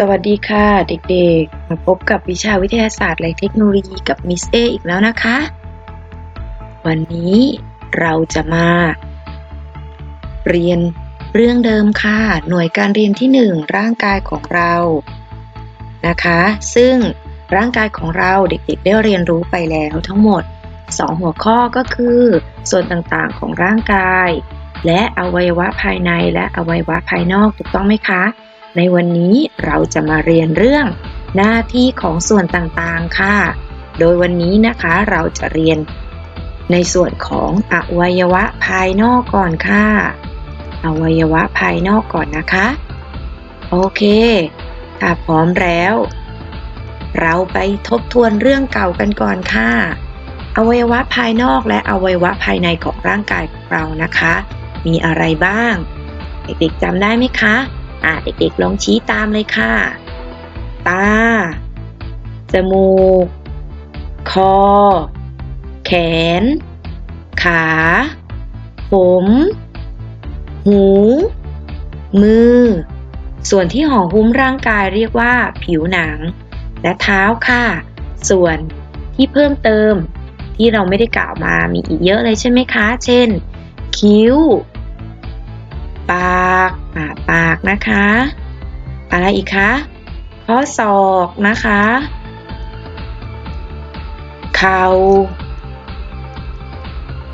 สวัสดีค่ะเด็กๆ มาพบกับวิชาวิทยาศาสตร์และเทคโนโลยีกับมิสเออีกแล้วนะคะ วันนี้เราจะมา เรียนเรื่องเดิมค่ะ หน่วยการเรียนที่ 1 ร่างกายของเรานะคะ ซึ่งร่างกายของเราเด็กๆ ได้เรียนรู้ไปแล้วทั้งหมด 2 หัวข้อก็คือ ส่วนต่างๆของร่างกาย และอวัยวะภายในและอวัยวะภายนอกถูกต้องไหมคะ ในวันนี้เราจะมาเรียนเรื่องหน้าที่ของส่วนต่างๆค่ะ โดยวันนี้นะคะเราจะเรียนในส่วนของอวัยวะภายนอกก่อนค่ะ อวัยวะภายนอกก่อนนะคะ โอเค ถ้าพร้อมแล้ว เราไปทบทวนเรื่องเก่ากันก่อนค่ะ อวัยวะภายนอกและอวัยวะภายในของร่างกายของเรานะคะ มีอะไรบ้าง เด็กๆจำได้ไหมคะ อ่าเด็กๆลองชี้ตามเลยค่ะ ตา จมูก คอ แขน ขา ผม หู มือ ส่วนที่ห่อหุ้มร่างกายเรียกว่าผิวหนัง และเท้าค่ะ ส่วนที่เพิ่มเติมที่เราไม่ได้กล่าวมามีอีกเยอะเลยใช่ไหมคะ เช่น คิ้ว ปาก อ่าปากนะคะ อะไรอีกคะข้อศอกนะคะ เข่า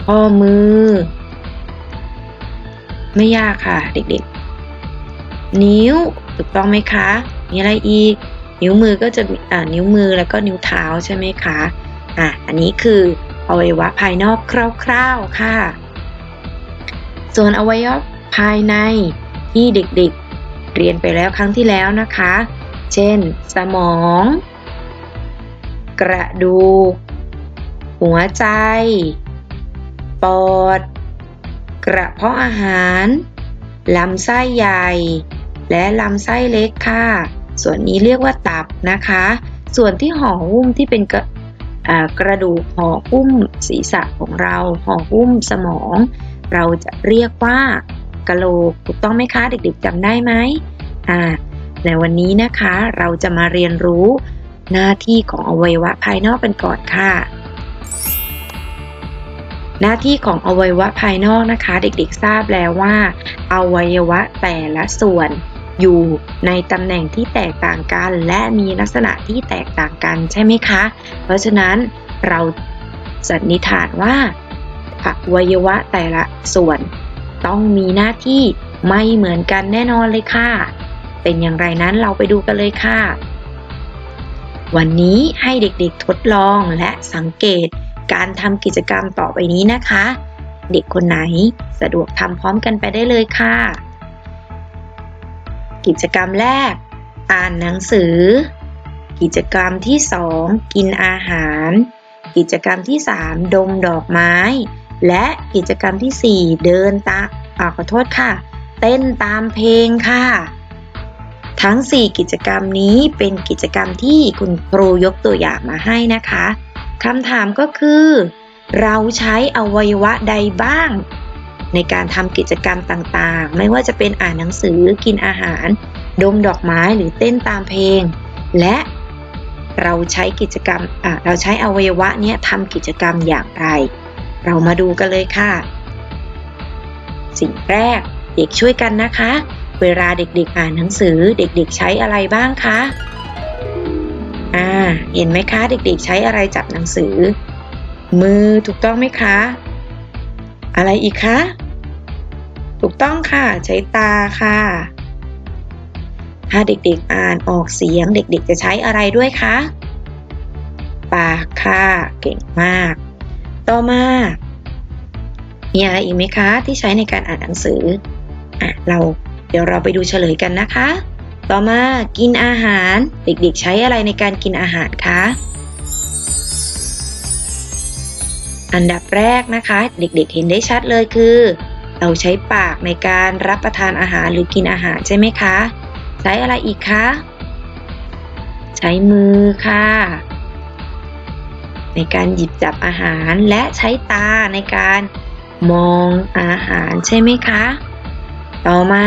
ข้อมือ ไม่ยากค่ะ เด็กๆ นิ้วถูกต้องไหมคะ มีอะไรอีก นิ้วมือก็จะมีอ่านิ้วมือแล้วก็นิ้วเท้าใช่ไหมคะ อะ อันนี้คืออวัยวะภายนอกคร่าวๆค่ะ ส่วนอวัยวะภายใน ที่เด็กๆ เรียนไปแล้วครั้งที่แล้วนะคะ เช่น สมอง กระดูก หัวใจ ปอด กระเพาะอาหาร ลำไส้ใหญ่ และลำไส้เล็กค่ะ ส่วนนี้เรียกว่าตับนะคะ ส่วนที่ห่อหุ้มที่เป็นกระกระดูกห่อหุ้มศีรษะของเราห่อหุ้มสมอง เราจะเรียกว่า กะโหลก ถูกต้องไหมคะเด็กๆจำได้ไหมอ่าในวันนี้นะคะเราจะมาเรียนรู้หน้าที่ของอวัยวะภายนอกกันก่อนค่ะ หน้าที่ของอวัยวะภายนอกนะคะ เด็กๆทราบแล้วว่า อวัยวะแต่ละส่วนอยู่ในตำแหน่งที่แตกต่างกัน และมีลักษณะที่แตกต่างกันใช่ไหมคะ เพราะฉะนั้นเราสันนิษฐานว่าอวัยวะแต่ละส่วน ต้องมีหน้าที่ไม่เหมือนกันแน่นอนเลยค่ะ เป็นอย่างไรนั้นเราไปดูกันเลยค่ะ วันนี้ให้เด็กๆทดลองและสังเกตการทำกิจกรรมต่อไปนี้นะคะ เด็กคนไหนสะดวกทำพร้อมกันไปได้เลยค่ะ กิจกรรมแรก อ่านหนังสือ กิจกรรมที่ 2 กินอาหาร กิจกรรมที่ 3 ดมดอกไม้ และกิจกรรมที่ 4 เดินตาอ่าขอโทษค่ะ เต้นตามเพลงค่ะ ทั้ง 4 กิจกรรมนี้เป็นกิจกรรมที่คุณครูยกตัวอย่างมาให้นะคะคำถามก็คือ เราใช้อวัยวะใดบ้าง ในการทำกิจกรรมต่างๆ ไม่ว่าจะเป็นอ่านหนังสือกินอาหาร ดมดอกไม้หรือเต้นตามเพลง และเราใช้กิจกรรมเราใช้อวัยวะเนี้ยทำกิจกรรมอย่างไร เรามาดูกันเลยค่ะ สิ่งแรกเด็กช่วยกันนะคะ เวลาเด็กๆอ่านหนังสือเด็กๆใช้อะไรบ้างคะอ่าเห็นไหมคะ เด็กๆใช้อะไรจับหนังสือ มือถูกต้องไหมคะ อะไรอีกคะถูกต้องค่ะ ใช้ตาค่ะ ถ้าเด็กๆอ่านออกเสียงเด็กๆจะใช้อะไรด้วยคะ ปากค่ะ เก่งมาก ต่อมามีอะไรอีกไหมคะที่ใช้ในการอ่านหนังสืออะเราเดี๋ยวเราไปดูเฉลยกันนะคะ ต่อมากินอาหารเด็กๆ ใช้อะไรในการกินอาหารคะ อันดับแรกนะคะ เด็กๆ เห็นได้ชัดเลยคือ เราใช้ปากในการรับประทานอาหารหรือกินอาหารใช่ไหมคะ ใช้อะไรอีกคะ ใช้มือค่ะ ในการหยิบจับอาหารและใช้ตาในการมองอาหารใช่ไหมคะ ต่อมา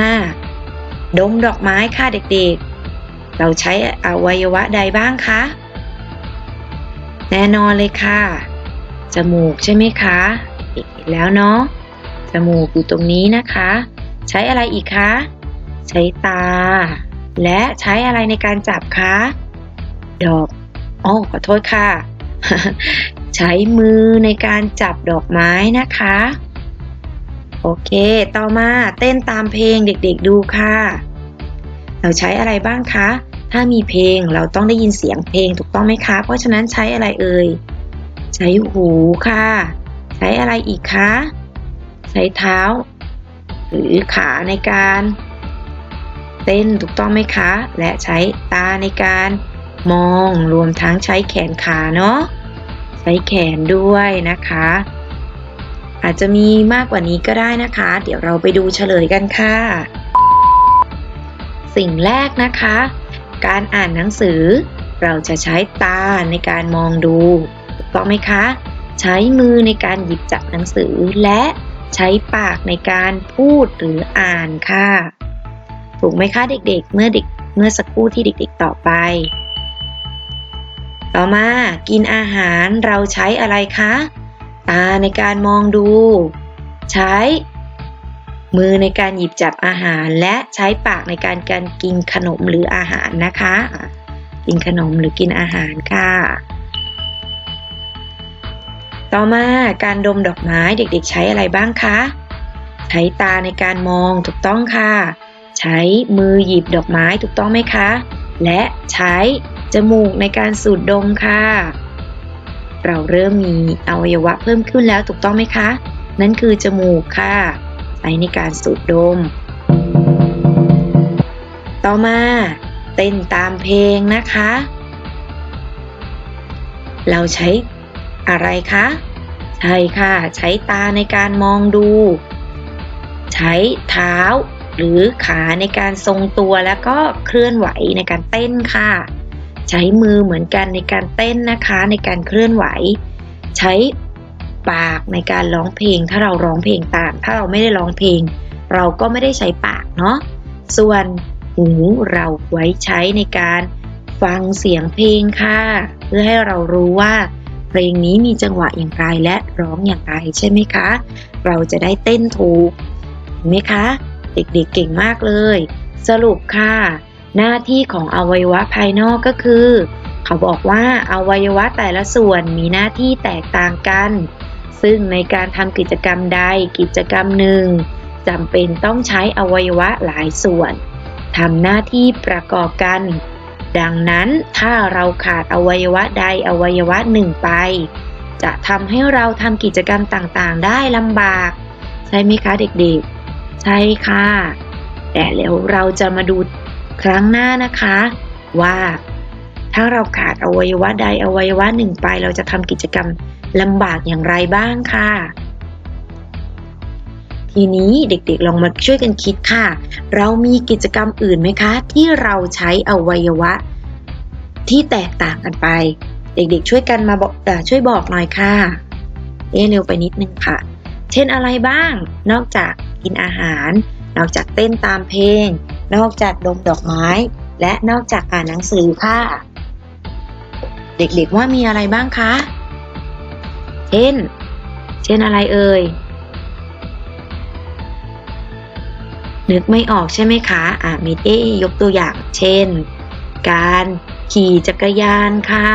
ดมดอกไม้ค่ะเด็กๆ เราใช้อวัยวะใดบ้างคะ แน่นอนเลยค่ะ จมูกใช่ไหมคะเด็กเห็นแล้วเนาะ จมูกอยู่ตรงนี้นะคะ ใช้อะไรอีกคะ ใช้ตา และใช้อะไรในการจับคะ ดอกอ๋อขอโทษค่ะ ใช้มือในการจับดอกไม้นะคะ โอเค ต่อมาเต้นตามเพลงเด็กๆดูค่ะ เราใช้อะไรบ้างคะ ถ้ามีเพลงเราต้องได้ยินเสียงเพลงถูกต้องไหมคะ เพราะฉะนั้นใช้อะไรเอ่ย ใช้หูค่ะ ใช้อะไรอีกคะ ใช้เท้า หรือขาในการ เต้นถูกต้องไหมคะ และใช้ตาในการ มองรวมทั้งใช้แขนขาเนาะใช้แขนด้วยนะคะ อาจจะมีมากกว่านี้ก็ได้นะคะ เดี๋ยวเราไปดูเฉลยกันค่ะ สิ่งแรกนะคะ การอ่านหนังสือ เราจะใช้ตาในการมองดูถูกต้องไหมคะ ใช้มือในการหยิบจับหนังสือและใช้ปากในการพูดหรืออ่านค่ะ ถูกไหมคะเด็กๆ เมื่อเด็กเมื่อสักครู่ที่เด็กๆต่อไป ต่อมากินอาหารเราใช้อะไรคะ ตาในการมองดู ใช้ มือในการหยิบจับอาหาร และใช้ปากในการการกินขนมหรืออาหารนะคะ กินขนมหรือกินอาหารค่ะ ต่อมาการดมดอกไม้เด็กๆ ใช้อะไรบ้างคะ ใช้ตาในการมองถูกต้องค่ะ ใช้มือหยิบดอกไม้ถูกต้องไหมคะ และใช้ จมูกในการสูดดมค่ะ เราเริ่มมีอวัยวะเพิ่มขึ้นแล้วถูกต้องไหมคะ นั่นคือจมูกค่ะใช้ในการสูดดม ต่อมาเต้นตามเพลงนะคะ เราใช้อะไรคะ ใช่ค่ะ ใช้ตาในการมองดู ใช้เท้าหรือขาในการทรงตัวแล้วก็เคลื่อนไหวในการเต้นค่ะ ใช้มือเหมือนกันในการเต้นนะคะในการเคลื่อนไหว ใช้ปากในการร้องเพลง ถ้าเราร้องเพลงตาม ถ้าเราไม่ได้ร้องเพลง เราก็ไม่ได้ใช้ปากเนาะส่วนหูเราไว้ใช้ในการฟังเสียงเพลงค่ะ เพื่อให้เรารู้ว่าเพลงนี้มีจังหวะอย่างไรและร้องอย่างไรใช่ไหมคะ เราจะได้เต้นถูกเห็นไหมคะ เด็กๆเก่งมากเลย สรุปค่ะ หน้าที่ของอวัยวะภายนอกก็คือ เขาบอกว่าอวัยวะแต่ละส่วนมีหน้าที่แตกต่างกัน ซึ่งในการทำกิจกรรมใดกิจกรรมหนึ่งจำเป็นต้องใช้อวัยวะหลายส่วนทำหน้าที่ประกอบกัน ดังนั้นถ้าเราขาดอวัยวะใดอวัยวะหนึ่งไป จะทำให้เราทำกิจกรรมต่างๆ ได้ลำบาก ใช่ไหมคะเด็กๆ ใช่ค่ะ แต่แล้วเราจะมาดู ครั้งหน้านะคะ ว่า ถ้าเราขาดอวัยวะใดอวัยวะหนึ่งไป เราจะทำกิจกรรมลำบากอย่างไรบ้างค่ะ ทีนี้เด็กๆลองมาช่วยกันคิดค่ะ เรามีกิจกรรมอื่นไหมคะ ที่เราใช้อวัยวะ ที่แตกต่างกันไป เด็กๆช่วยกันมาบอกช่วยบอกหน่อยค่ะเอ๊เร็วไปนิดนึงค่ะ เช่นอะไรบ้าง นอกจากกินอาหาร นอกจากเต้นตามเพลง นอกจากดมดอกไม้ และนอกจากอ่านหนังสือค่ะ เด็กๆว่ามีอะไรบ้างคะ เช่น เช่นอะไรเอ่ย นึกไม่ออกใช่ไหมคะ อะมิดเอยกตัวอย่าง เช่น การขี่จักรยานค่ะ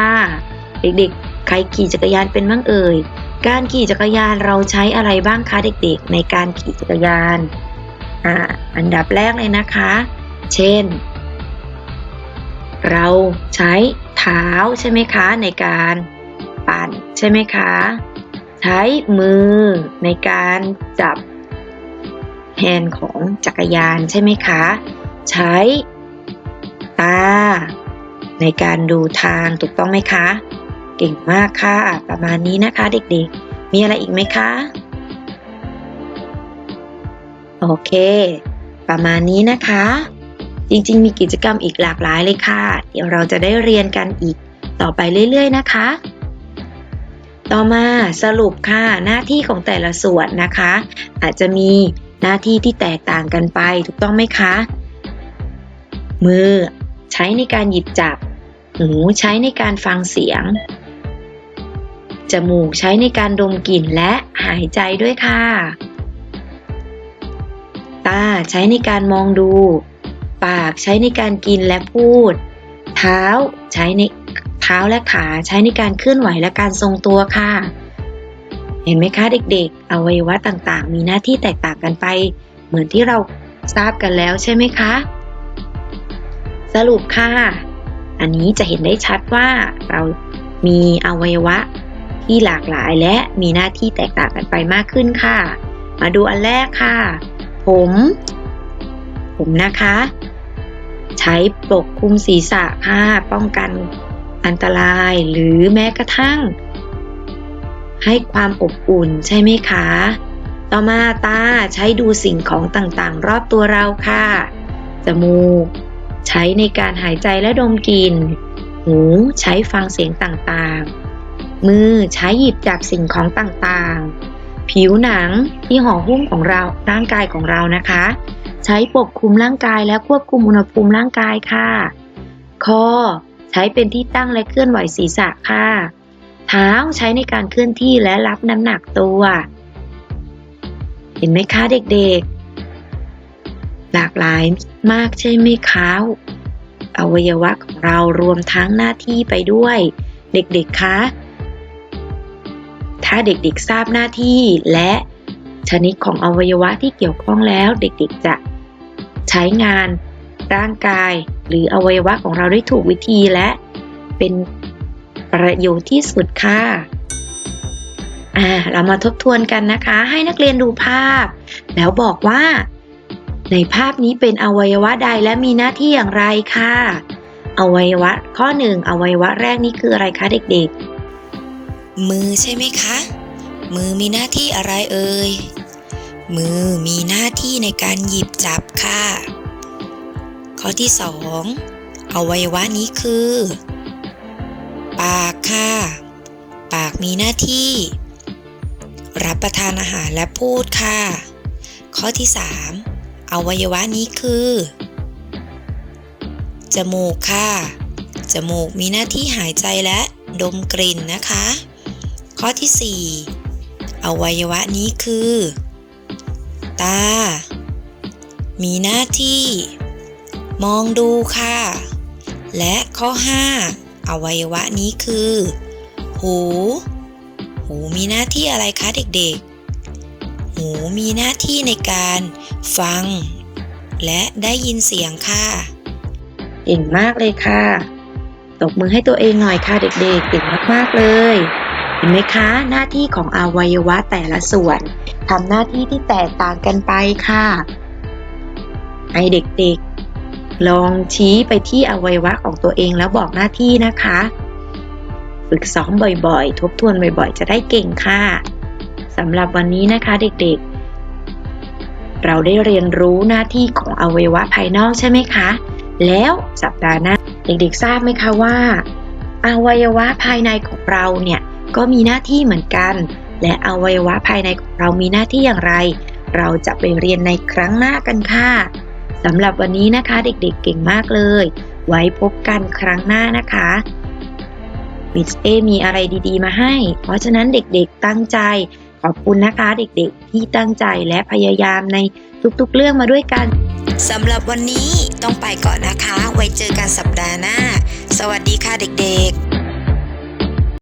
เด็กๆ ใครขี่จักรยานเป็นบ้างเอ่ย การขี่จักรยานเราใช้อะไรบ้างคะเด็กๆ ในการขี่จักรยาน อ่าอันดับแรกเลยนะคะ เช่น เราใช้เท้าใช่ไหมคะ ในการปั่นใช่ไหมคะ ใช้มือในการจับแฮนด์ของจักรยานใช่ไหมคะ ใช้ตาในการดูทางถูกต้องไหมคะ เก่งมากค่ะ ประมาณนี้นะคะเด็กๆ มีอะไรอีกไหมคะ โอเค ประมาณนี้นะคะ จริงๆ มีกิจกรรมอีกหลากหลายเลยค่ะ เดี๋ยวเราจะได้เรียนกันอีกต่อไปเรื่อยๆ นะคะ ต่อมาสรุปค่ะหน้าที่ของแต่ละส่วนนะคะ อาจจะมีหน้าที่ที่แตกต่างกันไปถูกต้องไหมคะ มือใช้ในการหยิบจับ หูใช้ในการฟังเสียง จมูกใช้ในการดมกลิ่นและหายใจด้วยค่ะ ตาใช้ในการมองดู ปากใช้ในการกินและพูด เท้าใช้ในเท้าและขาใช้ในการเคลื่อนไหวและการทรงตัวค่ะ เห็นไหมคะเด็กๆ อวัยวะต่างๆ มีหน้าที่แตกต่างกันไป เหมือนที่เราทราบกันแล้วใช่ไหมคะ สรุปค่ะ อันนี้จะเห็นได้ชัดว่าเรามีอวัยวะที่หลากหลายและมีหน้าที่แตกต่างกันไปมากขึ้นค่ะ มาดูอันแรกค่ะ ผม ผมนะคะ ใช้ปกคลุมศีรษะค่ะป้องกันอันตรายหรือแม้กระทั่ง ให้ความอบอุ่นใช่ไหมคะ ต่อมาตาใช้ดูสิ่งของต่างๆ รอบตัวเราค่ะ จมูก ใช้ในการหายใจและดมกลิ่น หูใช้ฟังเสียงต่างๆ มือใช้หยิบจับสิ่งของต่างๆ ผิวหนังที่ห่อหุ้มของเราร่างกายของเรานะคะ ใช้ปกคลุมร่างกายและควบคุมอุณหภูมิร่างกายค่ะ คอ ใช้เป็นที่ตั้งและเคลื่อนไหวศีรษะค่ะ เท้าใช้ในการเคลื่อนที่และรับน้ำหนักตัว เห็นไหมคะเด็กๆ หลากหลายมากใช่ไหมคะอวัยวะของเรารวมทั้งหน้าที่ไปด้วย เด็กๆ คะ ถ้าเด็กๆทราบหน้าที่และชนิดของอวัยวะที่เกี่ยวข้องแล้วเด็กๆจะใช้งานร่างกายหรืออวัยวะของเราได้ถูกวิธีและเป็นประโยชน์ที่สุดค่ะอ่าเรามาทบทวนกันนะคะ ให้นักเรียนดูภาพ แล้วบอกว่า ในภาพนี้เป็นอวัยวะใดและมีหน้าที่อย่างไรค่ะ อวัยวะข้อหนึ่งอวัยวะแรกนี่คืออะไรคะเด็กๆ มือใช่ไหมคะ มือมีหน้าที่อะไรเอ่ย มือมีหน้าที่ในการหยิบจับค่ะ ข้อที่สองอวัยวะนี้คือ ปากค่ะ ปากมีหน้าที่ รับประทานอาหารและพูดค่ะ ข้อที่สามอวัยวะนี้คือ จมูกค่ะ จมูกมีหน้าที่หายใจและดมกลิ่นนะคะ ข้อที่ 4 อวัยวะนี้คือ ตา มีหน้าที่ มองดูค่ะ และข้อ 5 อวัยวะนี้คือ หู หูมีหน้าที่อะไรคะเด็กๆ หูมีหน้าที่ในการฟัง และได้ยินเสียงค่ะ เก่งมากเลยค่ะตบมือให้ตัวเองหน่อยค่ะเด็กๆเก่งมากๆเลย เห็นไหมคะ หน้าที่ของอวัยวะแต่ละส่วนทำหน้าที่ที่แตกต่างกันไปค่ะ ให้เด็กๆ ลองชี้ไปที่อวัยวะของตัวเองแล้วบอกหน้าที่นะคะ ฝึกซ้อมบ่อยๆ ทบทวนบ่อยๆ จะได้เก่งค่ะสำหรับวันนี้นะคะเด็กๆ เราได้เรียนรู้หน้าที่ของอวัยวะภายนอกใช่ไหมคะ แล้วสัปดาห์หน้าเด็กๆ ทราบไหมคะว่า อวัยวะภายในของเราเนี่ย ก็มีหน้าที่เหมือนกัน และอวัยวะภายในของเรามีหน้าที่อย่างไร เราจะไปเรียนในครั้งหน้ากันค่ะสำหรับวันนี้นะคะเด็กๆเก่งมากเลย ไว้พบกันครั้งหน้านะคะมิสเอมีอะไรดีๆ มาให้ เพราะฉะนั้นเด็กๆตั้งใจ ขอบคุณนะคะเด็กๆ ที่ตั้งใจและพยายามในทุกๆเรื่องมาด้วยกันสำหรับวันนี้ต้องไปก่อนนะคะ ไว้เจอกันสัปดาห์หน้า สวัสดีค่ะเด็กๆ